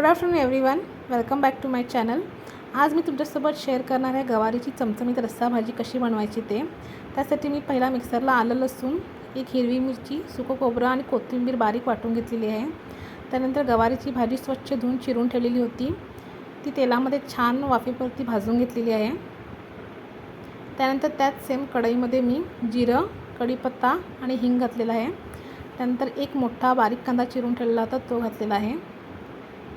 Good afternoon everyone welcome back to my channel आज मी तुमच्यासोबत शेअर करणार आहे गवारीची चमचमीत रस्सा भाजी कशी बनवायची ते. त्यासाठी मी पहिला मिक्सरला आलं लसूण एक हिरवी मिरची सुकं खोबरं आणि कोथिंबीर बारीक वाटून घेतलेली आहे. त्यानंतर गवारीची भाजी स्वच्छ धुवून चिरून ठेवलेली होती. ती तेलामध्ये छान वाफेवरती भाजून घेतलेली आहे. त्यानंतर त्यात सेम कढईमध्ये मी जिरं कढीपत्ता आणि हिंग घातलेला आहे. त्यानंतर एक मोठा बारीक कांदा चिरून ठेवलेला होता तो घातलेला आहे.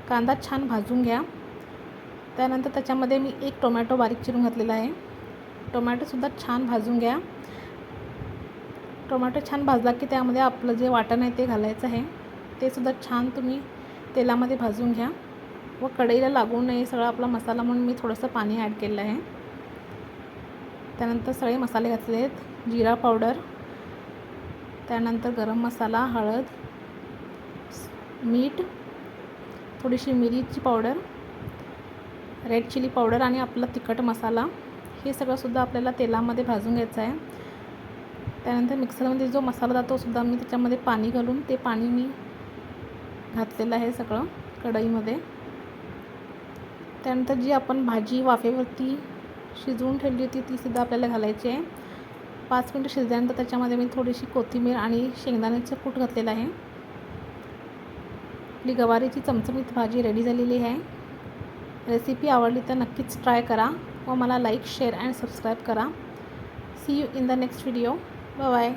कांदा छान भाजून घ्या. त्यानंतर त्याच्यामध्ये मी एक टोमॅटो बारीक चिरून घातलेला आहे. टोमॅटोसुद्धा छान भाजून घ्या. टोमॅटो छान भाजला की त्यामध्ये आपलं जे वाटण आहे ते घालायचं आहे. ते सुद्धा छान तुम्ही तेलामध्ये भाजून घ्या. व कढईला लागू नये सगळा आपला मसाला म्हणून मी थोडंसं पाणी ॲड केलं आहे. त्यानंतर सगळे मसाले घातले आहेत. जिरा पावडर त्यानंतर गरम मसाला हळद मीठ थोडीशी मिरीची पावडर रेड चिली पावडर आणि आपला तिखट मसाला. हे सगळंसुद्धा आपल्याला तेलामध्ये भाजून घ्यायचं आहे. त्यानंतर मिक्सरमध्ये जो मसाला जातो सुद्धा मी त्याच्यामध्ये पाणी घालून ते पाणी मी घातलेलं आहे सगळं कढईमध्ये. त्यानंतर जी आपण भाजी वाफेवरती शिजवून ठेवली होती तीसुद्धा आपल्याला घालायची आहे. पाच मिनटं शिजल्यानंतर त्याच्यामध्ये मी थोडीशी कोथिंबीर आणि शेंगदाण्याचं कूट घातलेलं आहे. आपली गवारीची चमचमीत भाजी रेडी झालेली आहे. रेसिपी आवडली तर नक्कीच ट्राय करा व मला लाईक शेअर अँड सबस्क्राईब करा. See you in the next video bye